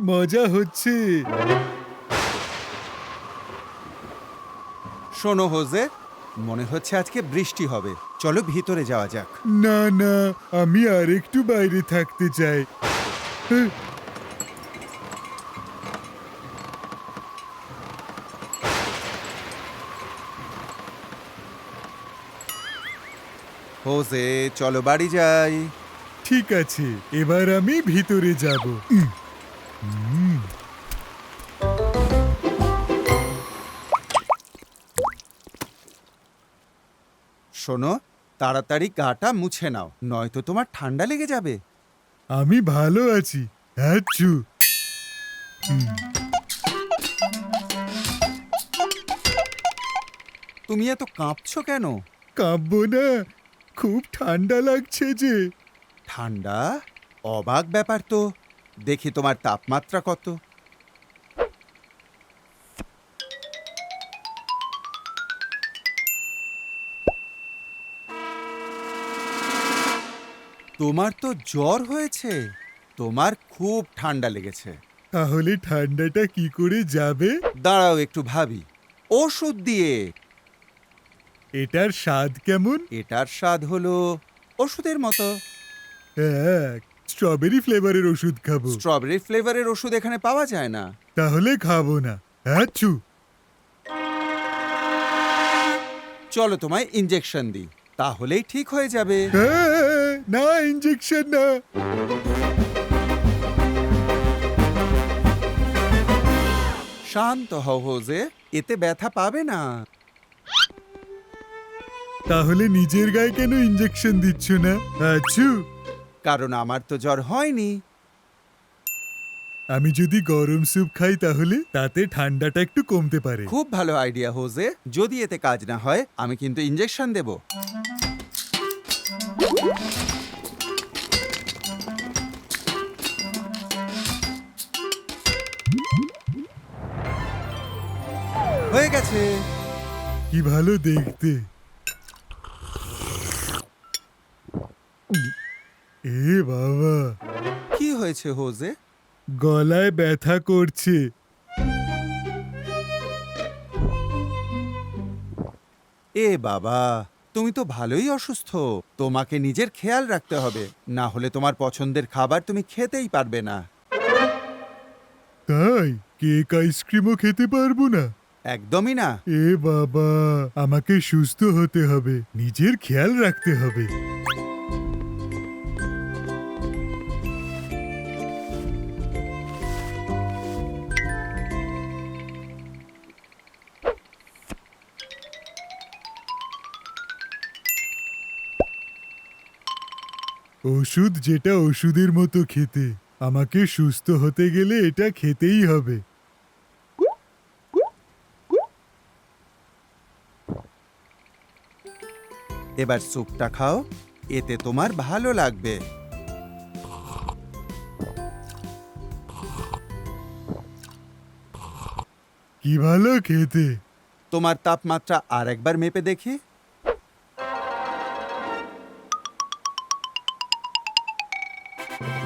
মজা হচ্ছে। শোনো হোজে মনে হচ্ছে আজকে বৃষ্টি হবে। চলো ভিতরে যাওয়া যাক। না না আমি আর একটু বাইরে থাকতে চাই। হোজে চলো বাড়ি যাই। ঠিক আছে এবার আমি ভিতরে যাব। শোনো তাড়াতাড়ি গাটা মুছে নাও নয়তো তোমার ঠান্ডা লেগে যাবে। আমি ভালো আছি আচ্ছু তুমি এত কাঁপছো কেন? কাঁপবো না খুব ঠান্ডা লাগছে যে। ঠান্ডা? অবাক ব্যাপার তো। দেখি তোমার তাপমাত্রা কত। তোমার তো জ্বর হয়েছে। তোমার খুব ঠান্ডা লেগেছে। তাহলে ঠান্ডাটা কি করে যাবে? দাঁড়াও একটু ভাবি। ওষুধ দিয়ে। এটার স্বাদ কেমন? এটার স্বাদ হলো ওষুধের মতো। হ্যাঁ স্ট্রবেরি ফ্লেভারের ওষুধ খাব। স্ট্রবেরি ফ্লেভারের ওষুধ এখানে পাওয়া যায় না। তাহলে খাব না। আচ্ছু চলো তোমায় ইঞ্জেকশন দিই। তাহলেই ঠিক হয়ে যাবে। হ্যাঁ, না ইঞ্জেকশন না। শান্ত হও হোজে। এতে ব্যথা পাবে না। তাহলে নিজের গায়ে কেন ইঞ্জেকশন দিচ্ছ না? আচ্ছু। কারণ আমার তো জ্বর হয়নি। আমি যদি গরম স্যুপ খাই তাহলে তাতে ঠান্ডাটা একটু কমতে পারে। খুব ভালো আইডিয়া হোজে। যদি এতে কাজ না হয় আমি কিন্তু ইঞ্জেকশন দেব। হয়ে গেছে। কি ভালো দেখতে। এ বাবা। কি হয়েছে হোজে? গলায় ব্যথা করছে। এ বাবা তুমি তো ভালোই অসুস্থ। তোমাকে নিজের খেয়াল রাখতে হবে। না হলে তোমার পছন্দের খাবার তুমি খেতেই পারবে না। তাই কেক আইসক্রিমও খেতে পারব না। একদমই না। এ বাবা, আমাকে সুস্থ হতে হবে, নিজের খেয়াল রাখতে হবে। ওষুধ যেটা ওষুধের মতো খেতে, আমাকে সুস্থ হতে গেলে এটা খেতেই হবে। এবার স্যুপটা খাও এতে তোমার ভালো লাগবে। কি ভালো খেতে? তোমার তাপমাত্রা আর একবার মেপে দেখি।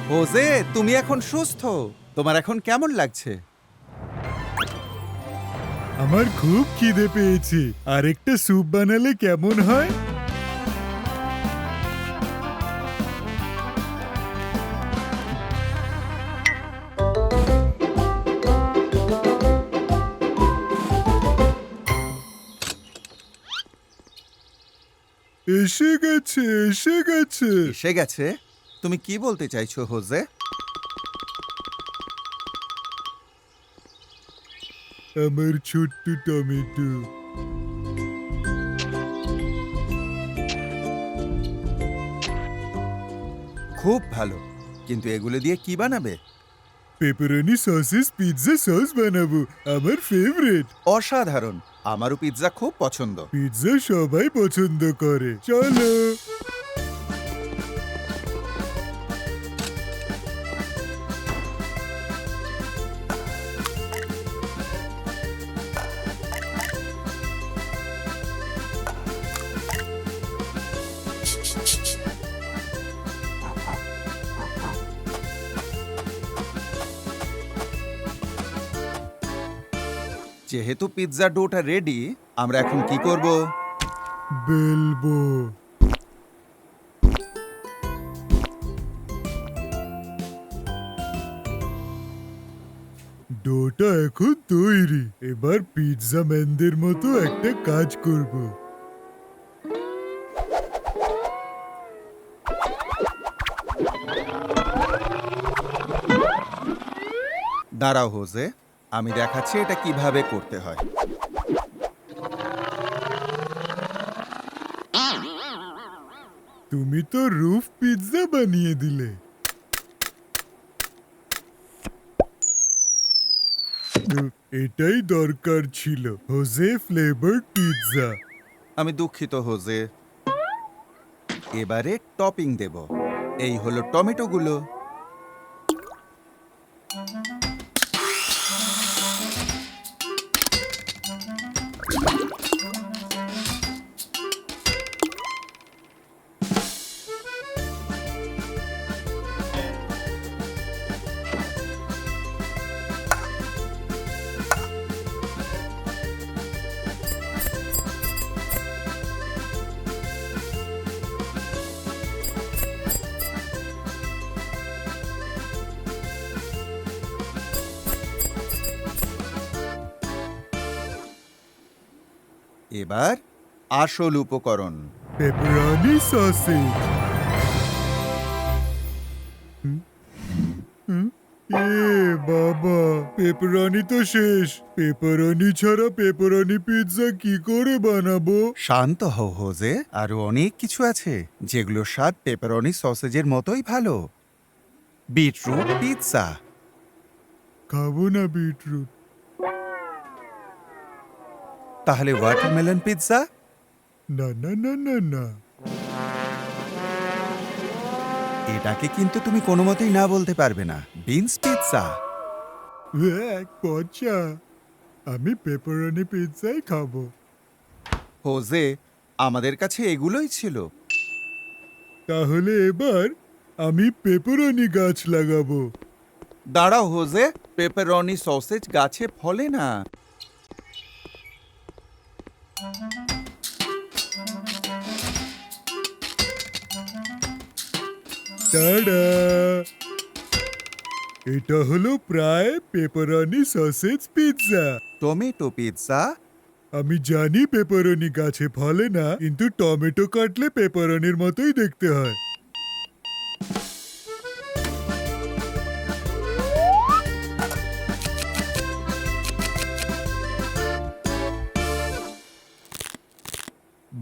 হোজে তুমি এখন সুস্থ। তোমার এখন কেমন লাগছে? আমার খুব খিদে পেয়েছে। আরেকটা স্যুপ বানালে কেমন হয়? এসে গেছে এসে গেছে। এসে গেছে? তুমি কি বলতে চাইছো হোজে? আমার ছোট্ট টমেটো। খুব ভালো। কিন্তু এগুলো দিয়ে কি বানাবে? পেপারনি সসেস পিৎজা সস বানাবো আমার ফেভারিট অসাধারণ আমারও পিৎজা খুব পছন্দ। পিৎজা সবাই পছন্দ করে চলো। যেহেতু পিৎজা ডোটা রেডি আমরা এখন কি করব? বেলবো। ডোটা এখন তৈরি। এবার পিৎজা ম্যানদের মতো একটা কাজ করব। দাঁড়াও হোজে আমি দেখাচ্ছি এটা কীভাবে করতে হয়। তুমি তো রুফ পিৎজা বানিয়ে দিলে। এটাই দরকার ছিল হোজে ফ্লেভার পিৎজা। আমি দুঃখিত হোজে। এবারে টপিং দেব। এই হলো টমেটোগুলো। এবার আসল উপকরণ। পেপারনি সসেজ এ বাবা পেপারনি তো শেষ। পেপারনি ছাড়া পেপারনি পিৎজা কি করে বানাবো? শান্ত হও হোজে। আরও অনেক কিছু আছে যেগুলো স্বাদ পেপারনি সসেজের মতোই ভালো। Beetroot pizza. খাব না বিটরুট। তাহলে ওয়াটারমেলন পিৎজা না না না না না। এটাকে কিন্তু তুমি কোনো মতেই না বলতে পারবে না। বিনস পিৎজা এক পচা। আমি পেপারনি পিৎজাই খাব। হোজে আমাদের কাছে এগুলোই ছিল। তাহলে এবার আমি পেপারনি গাছ লাগাবো। দাঁড়াও হোজে পেপারনি সসেজ গাছে ফলে না। টাডা এটা হলো প্রায় pepperoni sausage pizza tomato pizza আমি জানি পেপারনি গাছে ফলে না কিন্তু টমেটো কাটলে পেপারনির মতোই দেখতে হয়।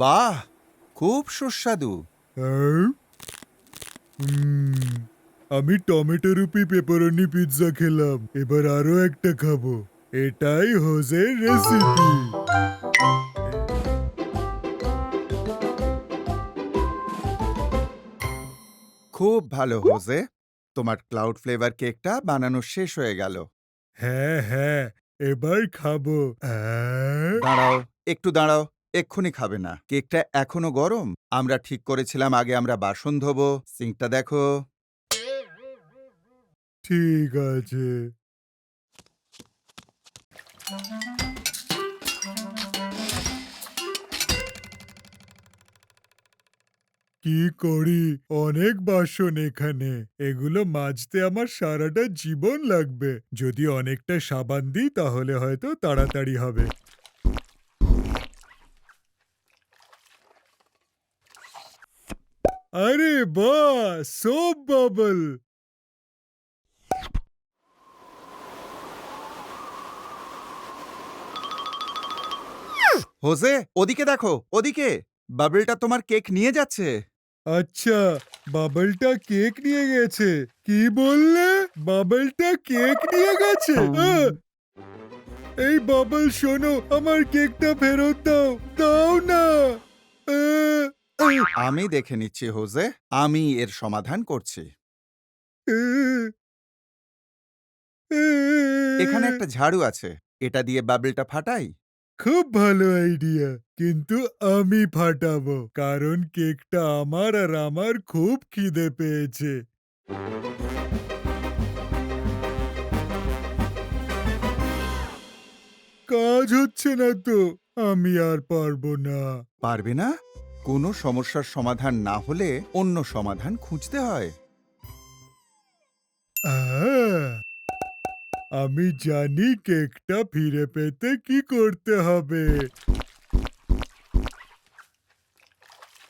বাহ খুব সুস্বাদু? উম, আমি টমেটো রুপি পেপারনি পিৎজা খেলাম এবার আরও একটা খাব। এটাই হোজের রেসিপি খুব ভালো হোজে। তোমার ক্লাউড ফ্লেভার কেকটা বানানো শেষ হয়ে গেল। হ্যাঁ হ্যাঁ এবার খাব। দাঁড়াও একটু দাঁড়াও। এক্ষুনি খাবে না। কেকটা এখনও গরম? আমরা ঠিক করেছিলাম, আগে আমরা বাসন ধোবো। সিঙ্কটা দেখো। ঠিক আছে। কি করি? অনেক বাসন এখানে। এগুলো মাজতে আমার সারাটা জীবন লাগবে। যদি অনেকটা সাবান দিই, তাহলে হয়তো তাড়াতাড়ি হবে। আরে বাহ সোপ বাবল হোসে ওদিকে দেখো ওদিকে। বাবলটা তোমার কেক নিয়ে যাচ্ছে। আচ্ছা বাবলটা কেক নিয়ে গেছে। কি বললে? বাবলটা কেক নিয়ে গেছে আহ! এই বাবল শোনো আমার কেকটা ফেরত দাও দাও না আহ! আমি দেখে নিচ্ছি হোজে। আমি এর সমাধান করছি। এখানে একটা ঝাড়ু আছে। এটা দিয়ে বাবলটা ফাটাই। খুব ভালো আইডিয়া। কিন্তু আমি ফাটাবো কারণ কেকটা আমার আর আমার খুব খিদে পেয়েছে। কাজ হচ্ছে না তো আমি আর পারব না। পারবে না? কোনো সমস্যার সমাধান না হলে অন্য সমাধান খুঁজতে হয়। আমি জানি কেকটা ফিরে পেতে কি করতে হবে।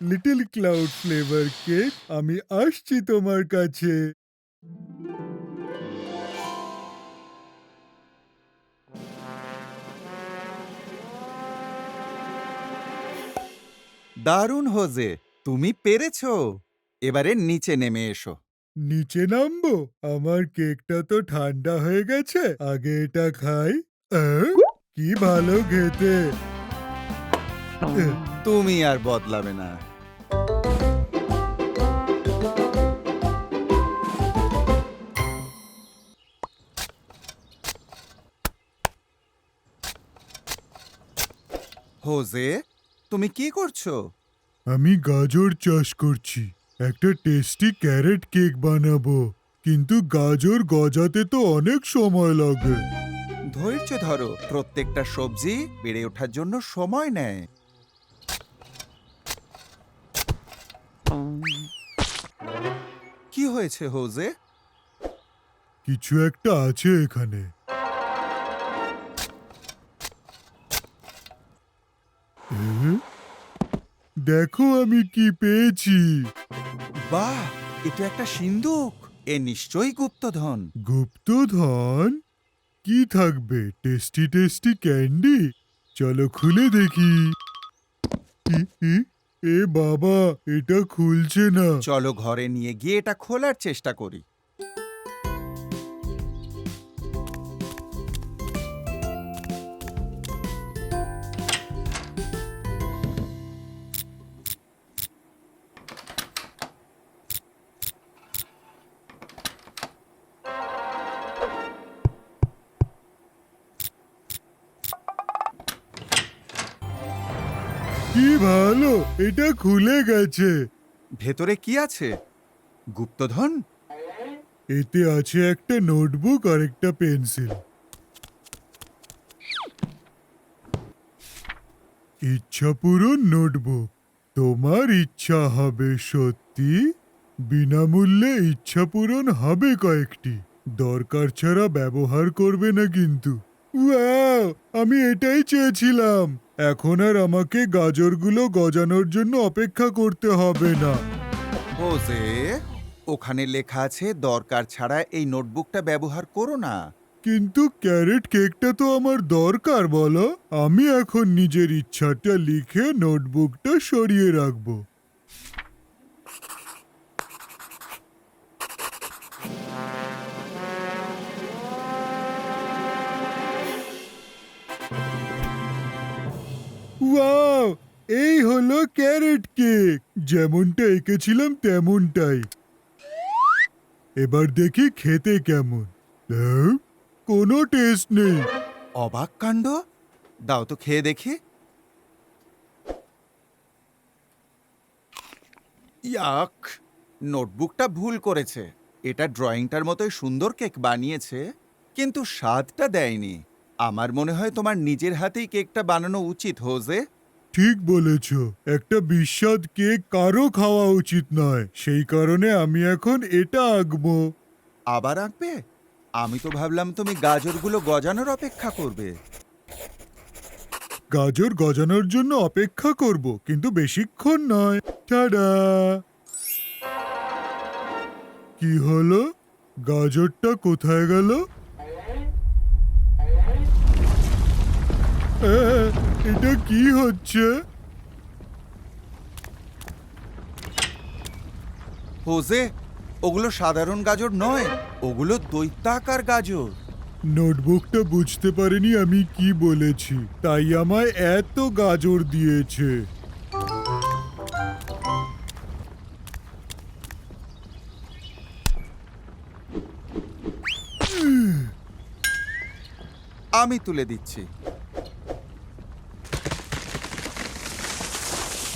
লিটল ক্লাউড ফ্লেভার কেক আমি আসছি তোমার কাছে। দারুণ হোজে তুমি পেরেছ। এবারে নিচে নেমে এসো। নিচে নামবো? আমার কেকটা তো ঠান্ডা হয়ে গেছে আগে এটা খাই। আহ, কি ভালো খেতে। তুমি আর বদলাবে না। হোজে তুমি কি করছ? আমি গাজর চাষ করছি। একটা টেস্টি ক্যারেট কেক বানাবো। কিন্তু গাজর গজাতে তো অনেক সময় লাগে। ধৈর্য ধরো প্রত্যেকটা সবজি বেড়ে ওঠার জন্য সময় নেয়। কি হয়েছে হোজে? কিছু একটা আছে এখানে। দেখো আমি কি পেয়েছি। বাহ এটা একটা সিন্দুক এ নিশ্চয়ই গুপ্তধন। গুপ্তধন? কি থাকবে? Tasty tasty candy? চলো খুলে দেখি। ই, ই, এ বাবা এটা খুলছে না। চলো ঘরে নিয়ে গিয়ে এটা খোলার চেষ্টা করি। এটা খুলে গেছে। ভেতরে কি আছে? গুপ্তধন? এতে আছে একটা নোটবুক আর একটা পেন্সিল। ইচ্ছা পূরণ নোটবুক। তোমার ইচ্ছা হবে সত্যি? বিনামূল্যে ইচ্ছা পূরণ হবে কয়েকটি। দরকার ছাড়া ব্যবহার করবে না কিন্তু। আমি এটাই চেয়েছিলাম। এখন আর আমাকে গাজরগুলো গজানোর জন্য অপেক্ষা করতে হবে না। বোঝে ওখানে লেখা আছে দরকার ছাড়া এই নোটবুকটা ব্যবহার করো না। কিন্তু ক্যারেট কেকটা তো আমার দরকার বলো। আমি এখন নিজের ইচ্ছাটা লিখে নোটবুকটা সরিয়ে রাখব। ওয়াও, এই হলো ক্যারেট কেক। যেমনটা এঁকেছিলাম তেমনটাই। এবার দেখি খেতে কেমন। কোনো টেস্ট নেই। অবাক কাণ্ড? দাও তো খেয়ে দেখি। ইয়াক, নোটবুকটা ভুল করেছে। এটা ড্রয়িংটার মতোই সুন্দর কেক বানিয়েছে, কিন্তু স্বাদটা দেয়নি। আমার মনে হয় তোমার নিজের হাতেই কেকটা বানানো উচিত হোজে। ঠিক বলেছ। একটা বিস্বাদ কেক কারও খাওয়া উচিত নয়। সেই কারণে আমি এখন এটা আঁকবো। আবার আঁকবে? আমি তো ভাবলাম তুমি গাজরগুলো গজানোর অপেক্ষা করবে। গাজর গজানোর জন্য অপেক্ষা করব কিন্তু বেশিক্ষণ নয়। টাডা! কি হলো? গাজরটা কোথায় গেল? এটা কি হচ্ছে? হোজে ওগুলো সাধারণ গাজর নয় ওগুলো দৈত্যাকার গাজর। নোটবুকটা বুঝতে পারিনি আমি কি বলেছি তাই আমায় এত গাজর দিয়েছে। আমি তুলে দিচ্ছি।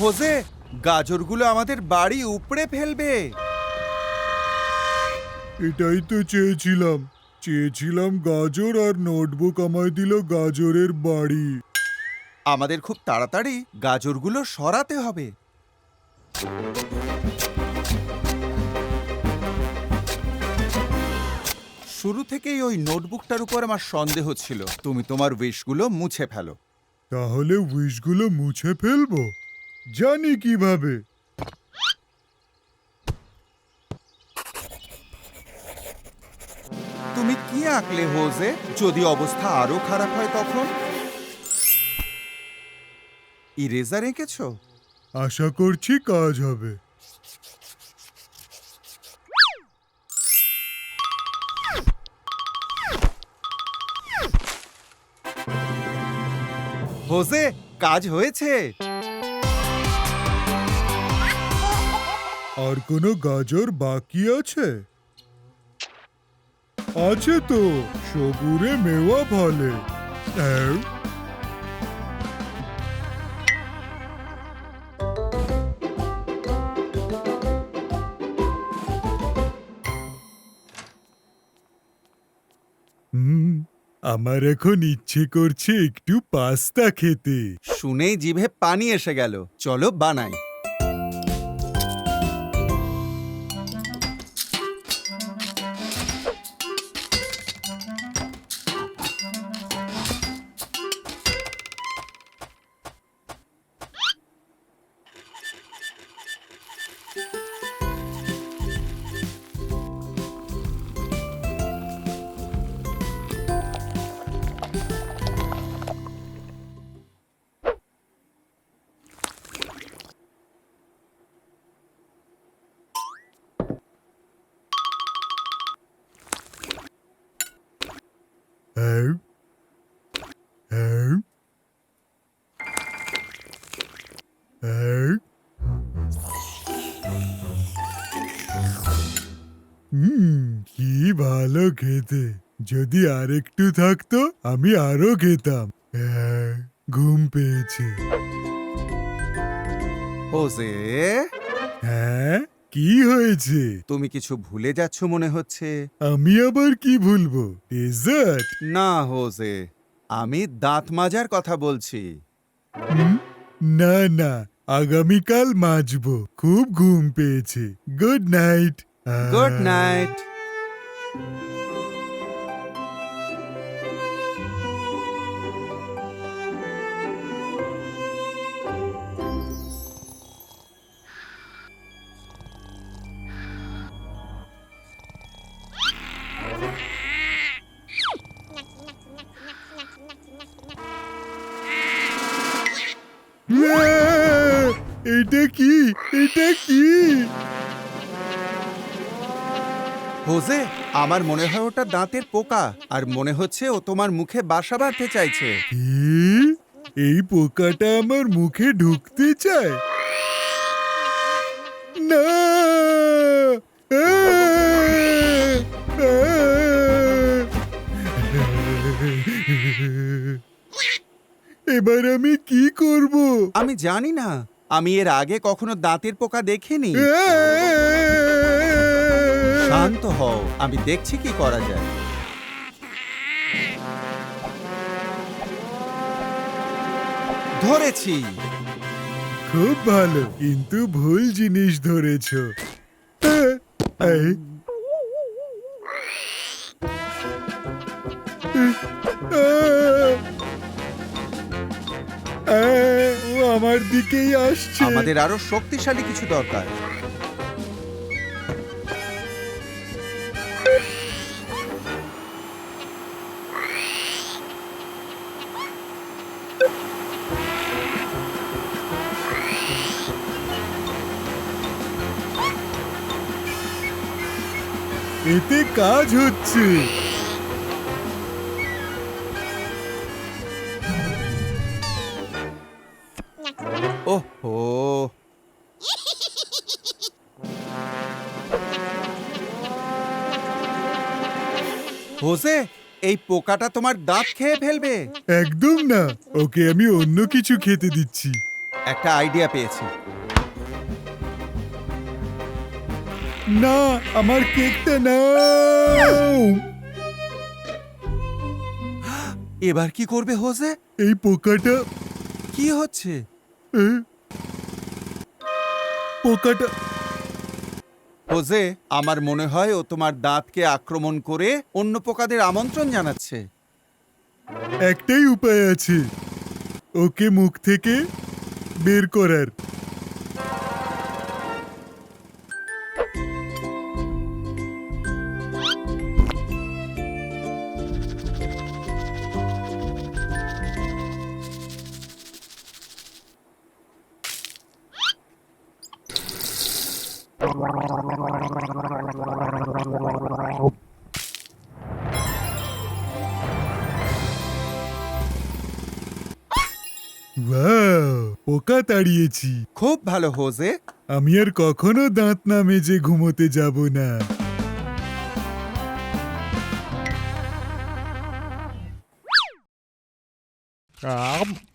হোজে গাজরগুলো আমাদের বাড়ি উপড়ে ফেলবে। এটাই তো চেয়েছিলাম। চেয়েছিলাম গাজর আর নোটবুক আমায় দিল গাজরের বাড়ি। আমাদের খুব তাড়াতাড়ি গাজরগুলো সরাতে হবে। শুরু থেকেই ওই নোটবুকটার উপর আমার সন্দেহ ছিল। তুমি তোমার উইশগুলো মুছে ফেলো। তাহলে উইশগুলো মুছে ফেলব? জানি কীভাবে। তুমি কি আঁকলে হোজে? যদি অবস্থা আরও খারাপ হয় তখন? ইরেজার এঁকেছো? আশা করছি কাজ হবে। হোজে কাজ হয়েছে। আর কোনো গাজর বাকি আছে? আছে তো, সবুরে মেওয়া হুম, আমার এখন ইচ্ছে করছে একটু পাস্তা খেতে। শুনেই জিভে পানি এসে গেল। চলো বানাই। হ্যাঁ হুম কি ভালো খেতে। যদি আরেকটু থাকতো আমি আরও খেতাম। হ্যাঁ ঘুম পেয়েছে। হোজে হ্যাঁ কি হয়েছে? তুমি কিছু ভুলে যাচ্ছ মনে হচ্ছে? আমি আবার কি ভুলবো? ডেজার্ট? না হোজে আমি দাঁত মাজার কথা বলছি? না না। আগামীকাল মাজবো খুব ঘুম পেয়েছে গুড নাইট গুড নাইট এটা কি? এটা কি? হোজে আমার মনে হয় ওটা দাঁতের পোকা আর মনে হচ্ছে ও তোমার মুখে বাসা বাঁধতে চাইছে। এই পোকাটা আমার মুখে ঢুকতে চায়? না! এবার আমি কি করব? আমি জানি না। আমি এর আগে কখনো দাঁতের পোকা দেখিনি শান্ত হও আমি দেখছি কি করা যায় ধরেছি খুব ভালো কিন্তু ভুল জিনিস ধরেছ আহ, আমার দিকেই আসছে। আমাদের আরও শক্তিশালী কিছু দরকার। এতে কাজ হচ্ছে। এই পোকাটা তোমার দাঁত খেয়ে ফেলবে। একদম না ওকে আমি অন্য কিছু খেতে দিচ্ছি। একটা আইডিয়া পেয়েছি। না আমার কেকটা নাও। এবার কি করবে হোসে? এই পোকাটা কি হচ্ছে? এ? পোকাটা হোজে আমার মনে হয় ও তোমার দাঁতকে আক্রমণ করে অন্য পোকাদের আমন্ত্রণ জানাচ্ছে। একটাই উপায় আছে। ওকে মুখ থেকে বের করার। ওয়াও পোকা তাড়িয়েছি। খুব ভালো হোজে। আমি আর কখনো দাঁত না মেজে ঘুমোতে যাব না। Um,